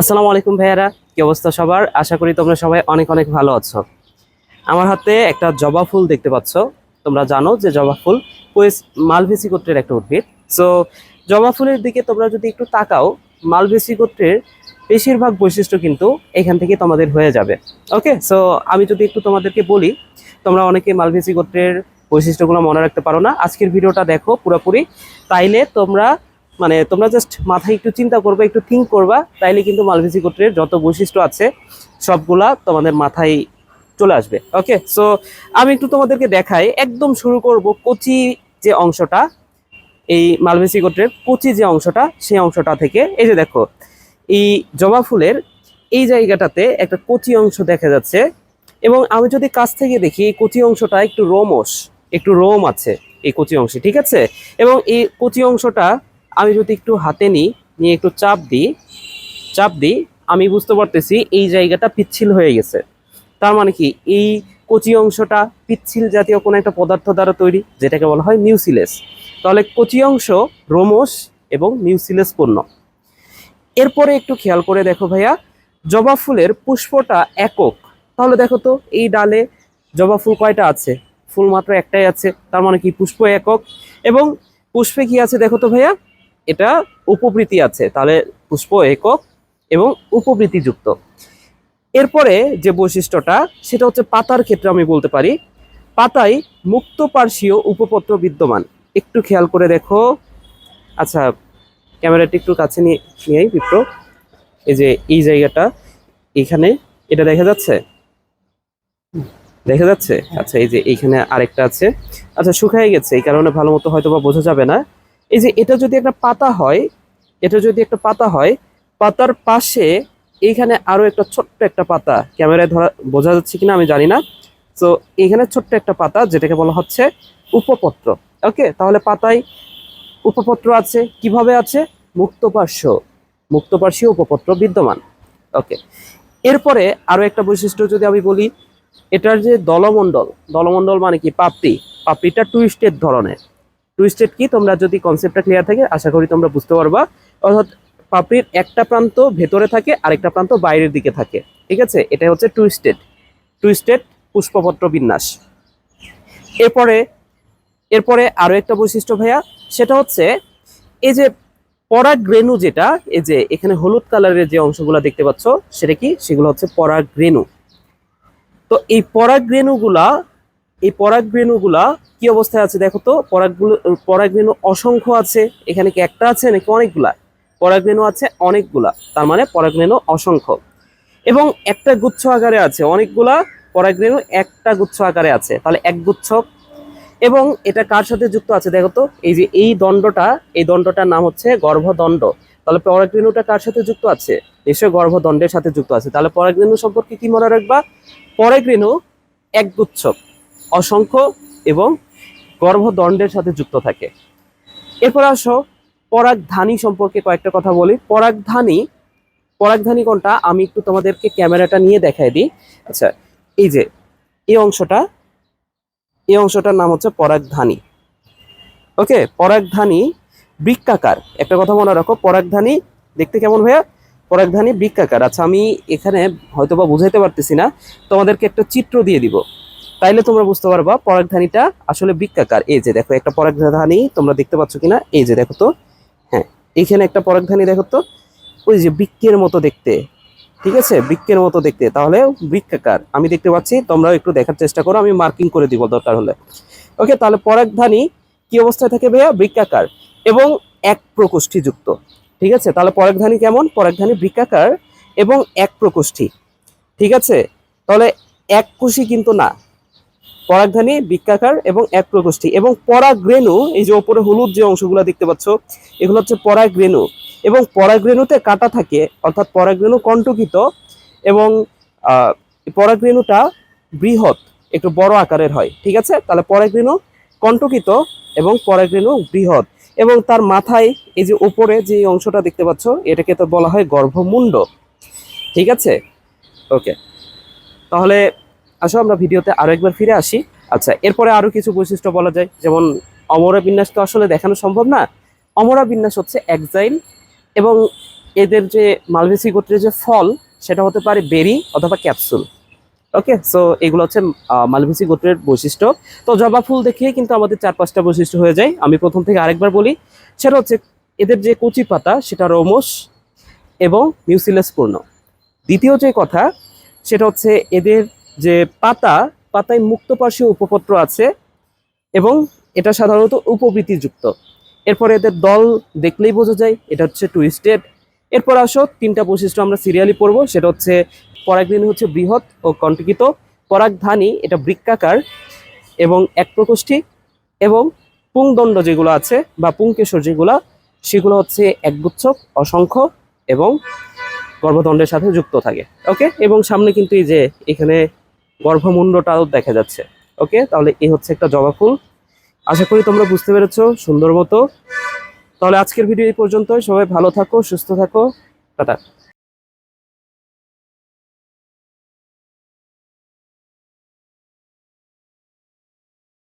আসসালামু আলাইকুম ভাইয়ারা, কি অবস্থা সবার? আশা করি তোমরা সবাই অনেক অনেক ভালো আছো। আমার হাতে একটা জবা ফুল দেখতে পাচ্ছ। তোমরা জানো যে জবা ফুল কোয়েস মালভেসি গোত্রের একটা উদ্ভিদ। সো জবা ফুলের দিকে তোমরা যদি একটু তাকাও, মালভেসি গোত্রের বেশিরভাগ বৈশিষ্ট্য কিন্তু এখান থেকে তোমাদের হয়ে যাবে। ওকে সো আমি যদি একটু তোমাদেরকে বলি, তোমরা অনেকে মালভেসি গোত্রের বৈশিষ্ট্যগুলো মনে রাখতে পারো না। আজকের ভিডিওটা দেখো পুরোপুরি। তাইলে তোমরা মানে তোমরা জাস্ট মাথায় একটু চিন্তা করবে, একটু থিঙ্ক করবা, তাইলে কিন্তু মালভেসি গোত্রের যত বৈশিষ্ট্য আছে, সবগুলা তোমাদের মাথায় চলে আসবে। ওকে সো আমি একটু তোমাদেরকে দেখাই, একদম শুরু করব কচি যে অংশটা, এই মালভেসি গোত্রের কচি যে অংশটা, সেই অংশটা থেকে। এই যে দেখো, এই জবা ফুলের এই জায়গাটাতে একটা কচি অংশ দেখা যাচ্ছে, এবং আমি যদি কাছ থেকে দেখি, এই কচি অংশটা একটু রোমস, একটু রোম আছে এই কচি অংশে, ঠিক আছে? এবং এই কচি অংশটা আমি যদি একটু হাতে নিই, নিয়ে একটু চাপ দিই চাপ দিই, আমি বুঝতে পারতেছি এই জায়গাটা পিচ্ছিল হয়ে গেছে। তার মানে কি? এই কচি অংশটা পিচ্ছিল জাতীয় কোনো একটা পদার্থ দ্বারা তৈরি, যেটাকে বলা হয় নিউসিলেস তাহলে কচি অংশ রোমস এবং নিউসিলেস পূর্ণ এরপরে একটু খেয়াল করে দেখো ভাইয়া, জবা ফুলের পুষ্পটা একক। তাহলে দেখো তো, এই ডালে জবা ফুল কয়টা আছে? ফুল মাত্র একটাই আছে, তার মানে কি পুষ্প একক। এবং পুষ্পে কি আছে দেখো তো ভাইয়া? এটা উপবৃত্তি আছে, তাহলে পুষ্প, একক এবং উপবৃত্তিযুক্ত। এরপরে যে বৈশিষ্ট্যটা, সেটা হচ্ছে পাতার ক্ষেত্রে আমি বলতে পারি, পাতায় মুক্ত পার্শ্বীয় উপপত্র বিদ্যমান। একটু খেয়াল করে দেখো। আচ্ছা ক্যামেরাটি একটু কাছে নিয়ে, নিয়েই বিপ্র। এই যে, এই জায়গাটা এখানে এটা দেখা যাচ্ছে? দেখা যাচ্ছে? আচ্ছা এই যে, এইখানে আরেকটা আছে। আচ্ছা শুকায় গেছে, এই কারণে ভালো মতো হয়তো বা বোঝা যাবে না। এই যে এটা যদি একটা পাতা হয়, এটা যদি একটা পাতা হয়, পাতার পাশে এইখানে আরও একটা ছোট্ট একটা পাতা। ক্যামেরায় ধরা, বোঝা যাচ্ছে কিনা আমি জানি না। তো এখানে ছোট্ট একটা পাতা, যেটাকে বলা হচ্ছে উপপত্র। ওকে তাহলে পাতায় উপপত্র আছে। কীভাবে আছে? মুক্তপার্শ্ব মুক্তপার্শ্বীয় উপপত্র বিদ্যমান। ওকে এরপরে আরও একটা বৈশিষ্ট্য যদি আমি বলি, এটার যে দলমণ্ডল দলমণ্ডল মানে কি? পাপড়ি। পাপড়িটা টুইস্টেড ধরনের। টুইস্টেড কি? তোমরা যদি কনসেপ্টটা ক্লিয়ার থাকে, আশা করি তোমরা বুঝতে পারবা। অর্থাৎ পাপড়ির একটা প্রান্ত ভেতরে থাকে, আরেকটা প্রান্ত বাইরের দিকে থাকে। ঠিক আছে? এটা হচ্ছে টুইস্টেড টুইস্টেড পুষ্পপত্র বিন্যাস। এরপরে এরপরে আরও একটা বৈশিষ্ট্য ভাইয়া, সেটা হচ্ছে এই যে পরাগরেণু যেটা, এই যে এখানে হলুদ কালারের যে অংশগুলো দেখতে পাচ্ছ, সেটা কি? সেগুলো হচ্ছে পরাগরেণু তো এই পরাগরেণুগুলা এই পরাগরেণুগুলা কি অবস্থায় আছে দেখো তো? পরাগগুলো পরাগরেণু অসংখ্য আছে। এখানে কি একটা আছে নাকি অনেকগুলা? পরাগরেণু আছে অনেকগুলা, তার মানে পরাগরেণু অসংখ্য। এবং একটা গুচ্ছ আকারে আছে, অনেকগুলা পরাগরেণু একটা গুচ্ছ আকারে আছে, তাহলে এক গুচ্ছ। এবং এটা কার সাথে যুক্ত আছে দেখো তো? এই যে এই দণ্ডটা, এই দণ্ডটার নাম হচ্ছে গর্ভদণ্ড। তাহলে পরাগরেণুটা কার সাথে যুক্ত আছে? নিশ্চয়ই গর্ভদণ্ডের সাথে যুক্ত আছে। তাহলে পরাগরেণু সম্পর্কে কি মনে রাখবা? পরাগরেণু একগুচ্ছ অসংখ্য এবং গর্ভদণ্ডের সাথে যুক্ত থাকে। এরপর আসো পরাগধানী সম্পর্কে কয়েকটা কথা বলি। পরাগধানী পরাগধানী কোনটা? আমি একটু তোমাদেরকে ক্যামেরাটা নিয়ে দেখাই দিই। আচ্ছা এই যে, এই অংশটা, এই অংশটার নাম হচ্ছে পরাগধানী ওকে পরাগধানী বৃক্কাকার। একটা কথা মনে রাখো পরাগধানী দেখতে কেমন ভাইয়া? পরাগধানী বৃক্কাকার। আচ্ছা আমি এখানে হয়তো বা বুঝাইতে পারতেছি না। তোমাদেরকে একটা চিত্র দিয়ে দিব। তাইলে তোমরা বুঝতে পারবা পরাগধানীটা আসলে বৃক্কাকার এই যে দেখো, একটা পরাগধানী তোমরা দেখতে পাচ্ছ কিনা? এই যে দেখো তো। হ্যাঁ এইখানে একটা পরাগধানী দেখো তো। ওই যে বৃক্ষের মতো দেখতে। ঠিক আছে? বৃক্ষের মতো দেখতে। তাহলে বৃক্ষাকার আমি দেখতে পাচ্ছি, তোমরাও একটু দেখার চেষ্টা করো, আমি মার্কিং করে দিব, দরকার হলে। ওকে, তাহলে পরাগধানী কি অবস্থায় থাকে ভাইয়া? বৃক্ষাকার এবং এক প্রকোষ্ঠী যুক্ত ঠিক আছে? তাহলে পরাগধানী কেমন? পরাগধানী বৃক্ষাকার এবং এক প্রকোষ্ঠী। ঠিক আছে? তাহলে এক কোষী কিন্তু না। পরাগধানী বৃক্ষাকার এবং এক প্রকোষ্ঠী এবং পরাগরেণু, এই যে ওপরে হলুদ যে অংশগুলো দেখতে পাচ্ছ, এগুলো হচ্ছে পরাগরেণু। এবং পরাগরেণুতে কাটা থাকে, অর্থাৎ পরাগরেণু কণ্টকিত এবং পরাগরেণুটা বৃহৎ, একটু বড় আকারের হয়, ঠিক আছে? তাহলে পরাগরেণু কণ্টকিত এবং পরাগরেণু বৃহৎ। এবং তার মাথায় এই যে উপরে যে অংশটা দেখতে পাচ্ছ, এটাকে তো বলা হয় গর্ভমুণ্ড, ঠিক আছে? ওকে। তাহলে আসো, আমরা ভিডিওতে আরও একবার ফিরে আসি। আচ্ছা এরপরে আরও কিছু বৈশিষ্ট্য বলা যায়, যেমন অমরা বিন্যাস তো আসলে দেখানো সম্ভব না। অমরা বিন্যাস হচ্ছে একজাইল এবং এদের যে মালভেসি গোত্রের যে ফল, সেটা হতে পারে বেরি অথবা ক্যাপসুল। ওকে সো এগুলো হচ্ছে মালভেসি গোত্রের বৈশিষ্ট্য। তো জবা ফুল দেখে কিন্তু আমাদের চার পাঁচটা বৈশিষ্ট্য হয়ে যায়। আমি প্রথম থেকে আরেকবার বলি, সেটা হচ্ছে এদের যে কচি পাতা, সেটা রোমস এবং মিউসিলাস পূর্ণ। দ্বিতীয় যে কথা, সেটা হচ্ছে এদের যে পাতা, পাতায় মুক্তপার্শ্বীয় উপপত্র আছে এবং এটা সাধারণত উপবৃত্তিযুক্ত। এরপরে এদের দল দেখলেই বোঝা যায়, এটা হচ্ছে টুইস্টেড এরপর আসো, তিনটা বৈশিষ্ট্য আমরা সিরিয়ালি পড়ব, সেটা হচ্ছে পরাগরেণু হচ্ছে বৃহৎ ও কণ্টকিত। পরাগধানী, এটা বৃক্কাকার এবং এক প্রকোষ্ঠী এবং পুংদণ্ড যেগুলো আছে বা পুংকেশর যেগুলো, সেগুলো হচ্ছে একগুচ্ছ, অসংখ্য এবং গর্ভদণ্ডের সাথে যুক্ত থাকে। ওকে এবং সামনে কিন্তু এই যে এখানে গর্ভমুণ্ডটাও দেখা যাচ্ছে। ওকে তাহলে এই হচ্ছে একটা জবা ফুল। আশা করি তোমরা বুঝতে পেরেছ, সুন্দর মতো। তাহলে আজকের ভিডিও এই পর্যন্ত সবাই ভালো থাকো, সুস্থ থাকো। টাটা।